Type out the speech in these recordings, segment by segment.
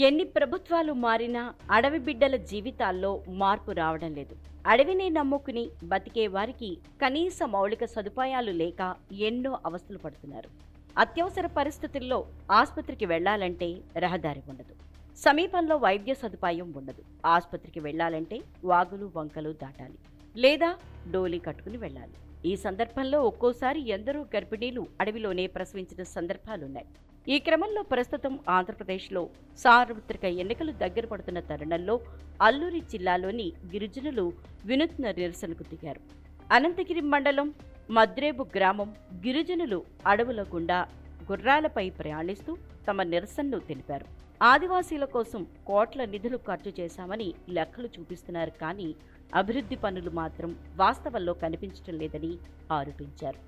ఎన్ని ప్రభుత్వాలు మారినా అడవి బిడ్డల జీవితాల్లో మార్పు రావడం లేదు. అడవిని నమ్ముకుని బతికే వారికి కనీస మౌలిక సదుపాయాలు లేక ఎన్నో అవస్థలు పడుతున్నారు. అత్యవసర పరిస్థితుల్లో ఆసుపత్రికి వెళ్ళాలంటే రహదారి ఉండదు. సమీపంలో వైద్య సదుపాయం ఉండదు. ఆసుపత్రికి వెళ్ళాలంటే వాగులు వంకలు దాటాలి. లేదా డోలీ కట్టుకుని వెళ్ళాలి. ఈ సందర్భంలో ఒక్కోసారి ఎందరో గర్భిణీలు అడవిలోనే ప్రసవించిన సందర్భాలున్నాయి. ఈ క్రమంలో ప్రస్తుతం ఆంధ్రప్రదేశ్లో సార్వత్రిక ఎన్నికలు దగ్గర పడుతున్న తరుణంలో అల్లూరి జిల్లాలోని గిరిజనులు వినూత్న నిరసనకు దిగారు. అనంతగిరి మండలం మద్రేబు గ్రామం గిరిజనులు అడవుల గుండా గుర్రాలపై ప్రయాణిస్తూ తమ నిరసనను తెలిపారు. ఆదివాసీల కోసం కోట్ల నిధులు ఖర్చు చేశామని లెక్కలు చూపిస్తున్నారు కానీ అభివృద్ధి పనులు మాత్రం వాస్తవంలో కనిపించడం లేదని ఆరోపించారు.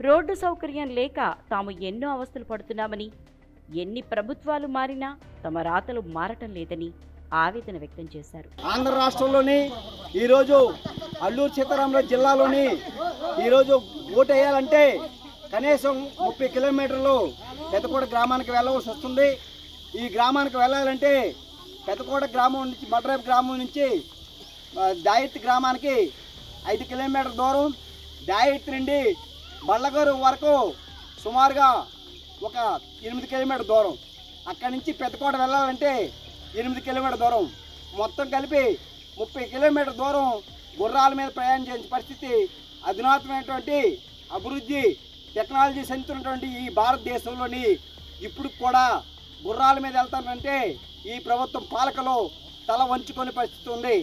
రోడ్డు సౌకర్యం లేక తాము ఎన్నో అవస్థలు పడుతున్నామని ఎన్ని ప్రభుత్వాలు మారినా తమ రాతలు మారటం లేదని ఆవేదన వ్యక్తం చేశారు. ఆంధ్ర రాష్ట్రంలోని ఈరోజు అల్లూరు సీతారామరాజు జిల్లాలోని ఈరోజు ఓటు వేయాలంటే కనీసం ముప్పై కిలోమీటర్లు పెద్దకోట గ్రామానికి వెళ్ళవలసి వస్తుంది. ఈ గ్రామానికి వెళ్ళాలంటే పెద్దకోట గ్రామం నుంచి మడ్రైప్ గ్రామం నుంచి ఆ, దాయిత్ గ్రామానికి ఐదు కిలోమీటర్ దూరం దాయిత్ నుండి బళ్ళగూరు వరకు సుమారుగా ఒక ఎనిమిది కిలోమీటర్ దూరం. అక్కడి నుంచి పెద్దకోట వెళ్ళాలంటే ఎనిమిది కిలోమీటర్ దూరం. మొత్తం కలిపి ముప్పై కిలోమీటర్ దూరం గుర్రాల మీద ప్రయాణం చేసిన పరిస్థితి అధునాతమైనటువంటి అభివృద్ధి టెక్నాలజీ చెందుతున్నటువంటి ఈ భారతదేశంలోని ఇప్పుడు కూడా గుర్రాల మీద వెళ్తానంటే ఈ ప్రభుత్వం పాలకలో తల వంచుకొని పరిస్థితి ఉంది.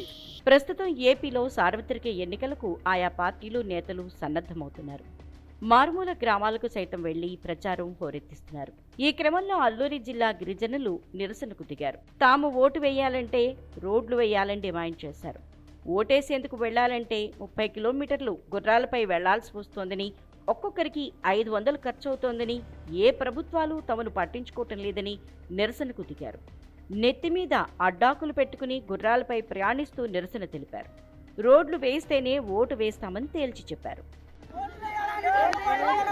ప్రస్తుతం ఏపీలో సార్వత్రిక ఎన్నికలకు ఆయా పార్టీలు నేతలు సన్నద్ధమవుతున్నారు. మారుమూల గ్రామాలకు సైతం వెళ్ళి ప్రచారం హోరెత్తిస్తున్నారు. ఈ క్రమంలో అల్లూరి జిల్లా గిరిజనులు నిరసనకు దిగారు. తాము ఓటు వేయాలంటే రోడ్లు వేయాలని డిమాండ్ చేశారు. ఓటేసేందుకు వెళ్ళాలంటే ముప్పై కిలోమీటర్లు గుర్రాలపై వెళ్ళాల్సి వస్తోందని ఒక్కొక్కరికి ఐదు వందలు ఖర్చు అవుతోందని ఏ ప్రభుత్వాలు తమను పట్టించుకోవటం లేదని నిరసనకు దిగారు. నెత్తిమీద అడ్డాకులు పెట్టుకుని గుర్రాలపై ప్రయాణిస్తూ నిరసన తెలిపారు. రోడ్లు వేస్తేనే ఓటు వేస్తామని తేల్చి చెప్పారు. Hello.